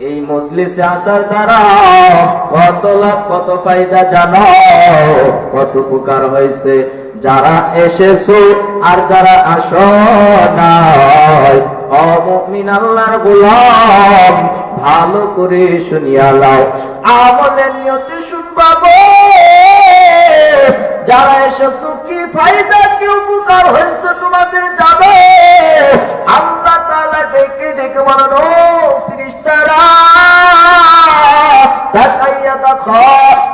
এই মজলিসে আসার দ্বারা কত লাভ, কত ফায়দা জানো? কত উপকার হয়েছে। যারা এসেছ আর যারা আসো নাই অমিন আল্লাহর গোলাম, ভালো করে শুনিয়া লাও। আমলের নিয়তে শুনবাবো, যারা এসেছ কি ফায়দা, কি উপকার হয়েছে তোমাদের যাবে আল্লাহ তাআলা ডেকে ডেকে বানানো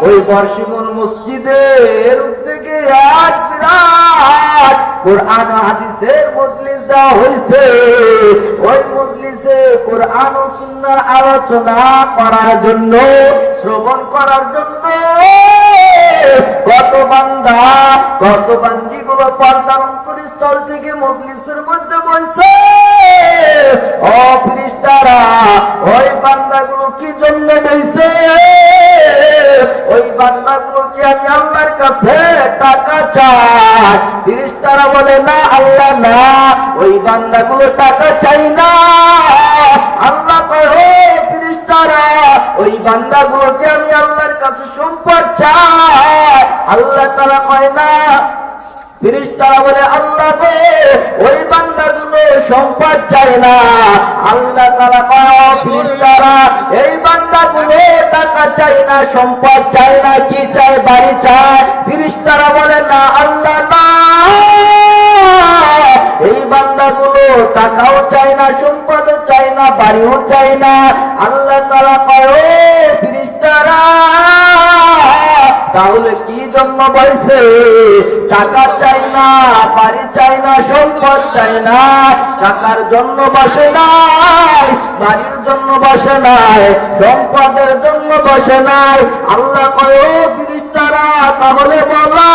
ওই বর্ষিমুল মসজিদের উদ্যোগে এক বিরাট কোরআন হাদিসের মজলিস দেওয়া হয়েছে। ওই মজলিসে কোরআন ও সুন্নাহর আলোচনা করার জন্য, শ্রবণ করার জন্য কত বান্দা, কত বান্দি গুলো পর্দার থেকে মজলিসের মধ্যে বসে ফিরিস্তারা, ওই বান্দাগুলো কি জন্য বইছে? বান্দাগুলোকে আমি আল্লাহর কাছে টাকা চাই? ফিরিস্তারা বলে, না, আল্লাহ না, ওই বান্দাগুলো টাকা চাই না। আল্লাহ কয় ফিরিস্তারা ওই বান্দাগুলোকে আমি আল্লাহর কাছে সম্পদ চাই। আল্লাহ তারা কয়, না। ফিরিস্তারা বলে, আল্লাহ গো, ওই বান্দাগুলো সম্পদ চায় না। আল্লাহ তারা কয় ফিরিস্তারা এই বান্দাগুলো টাকা চাই না, সম্পদ চাই না, কি চাই বাড়ি চায়। ফিরিস্তারা বলে, না, আল্লাহ না। এই বান্দাগুলো টাকাও চাই না, সম্পদও চাই না, বাড়িও চাই না। আল্লাহ তাহলে কি জন্য বলছে টাকা চাই না, বাড়ি চাই না, সম্পদ চাই না, টাকার জন্য বসে নাই, বাড়ির জন্য বসে নাই, সম্পদের জন্য বসে নাই। আল্লাহ কয় ফিরিস্তারা, তাহলে বলা,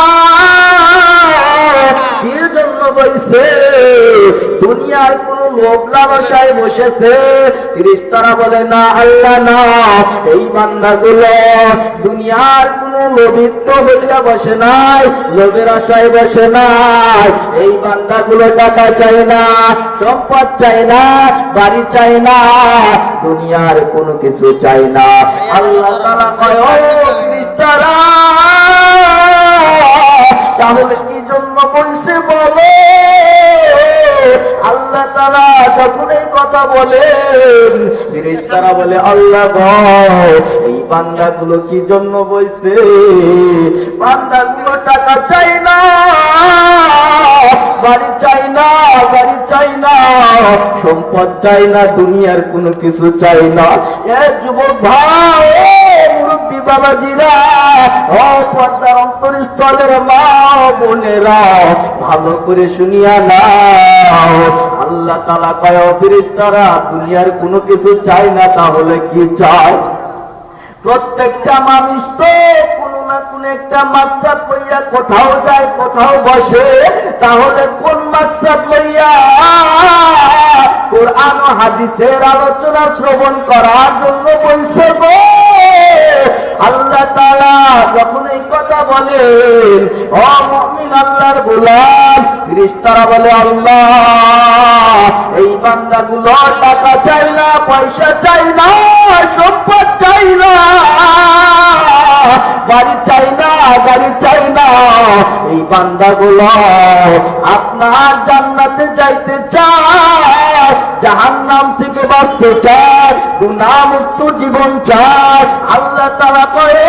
কি জন্য বইছে দুনিয়ার কোন না এই দুনিয়ার কোন টাকা না, সম্পদ চাই না, বাড়ি চাই না, দুনিয়ার কোনো কিছু চাই না। আল্লাহ তালা তাহলে কি জন্য বলছে বলো? এই কথা বলেন বলে, আল্লাহ এই কি জন্য বইছে? টাকা চাই না, বাড়ি চাই না চাই না, সম্পদ চাই না, দুনিয়ার কোনো কিছু চাই না। এ যুবক ভাই মুরব্বী বাবাজিরা, ও পর্দার অন্তরস্থলের মা বোনেরা, ভালো করে শুনিয়া নাও। তালা কয় দুনিয়ার কোনো কিছু চায় না, তাহলে কি চায় প্রত্যেকটা মানুষ তো কোনো না কোন একটা মাকসাদ লইয়া কোথাও যায়, কোথাও বসে। তাহলে কোন মাকসাদ লইয়া কোরআন হাদিসের আলোচনা শ্রবণ করার জন্য বলছে গো? আল্লাহ তাআলা যখন এই কথা বলেন ও মুমিন, আল্লাহর গোলাম, ফেরেশতারা বলে, আল্লাহ। এই বান্দাগুলো টাকা চাই না, পয়সা চাই না, সম্পদ চাই না। বাড়ি চাই না গাড়ি চাই না। এই বান্দাগুলো আপনার জান্নাতে যাইতে চায়, জাহান্নাম থেকে বাঁচতে চায় গুণামুক্ত জীবন চায়। আল্লাহ তারা কয়ে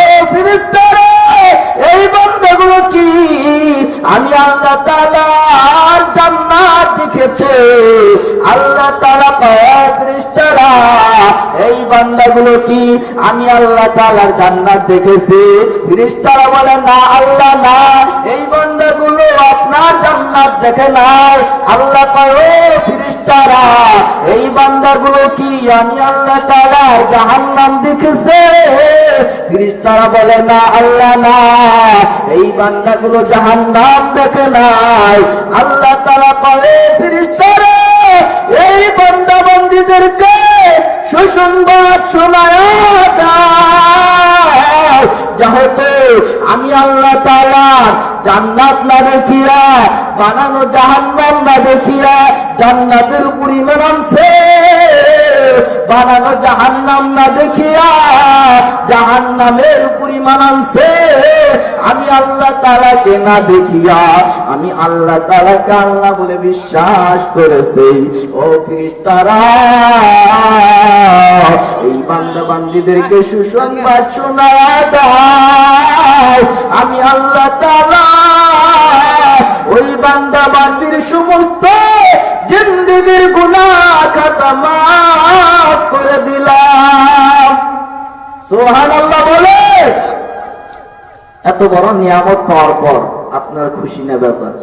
বান্দাগুলো কি? আমি আল্লাহ তালার জান্নাত দেখেছি। ফিরিস্তারা বলে, না, আল্লাহ না। এই বান্দাগুলো আপনার জান্নাত দেখে নাই। আল্লাহ এই বান্দাগুলো কি আমি আল্লাহ তালার জাহান্নাম দেখেছে? ফিরিস্তারা বলে, না, আল্লাহ না। এই বান্দাগুলো জাহান্নাম দেখে নাই। আল্লাহ তালা কয় ফিরিস্তারা এই বান্দা বন্দীদেরকে সুসংবাদ শোনায় যেহেতু আমি আল্লাহ তালার জান্নাত না দেখিয়া, বানানো জাহান্নাম না দেখিয়া, জান্নাতের উপর ইমান আনছে। বানানো জাহান্নাম না দেখিয়া জাহান্নামের পরিমাণ আনছে। আমি আল্লাহ তালাকে না দেখিয়া, আমি আল্লাহ তালাকে আল্লাহ বলে বিশ্বাস করেছে। ও ফিরিস্তারা, এই বান্দা বান্দিদেরকে সুসংবাদ শোনা দাও। আমি আল্লাহ তালা ওই বান্দা বান্দির সমস্ত জিন্দিগির গুনাহ খাতা মাফ সোহান আল্লাহ বলে। এত বড় নিয়ামত পাওয়ার পর আপনার খুশি না বেচার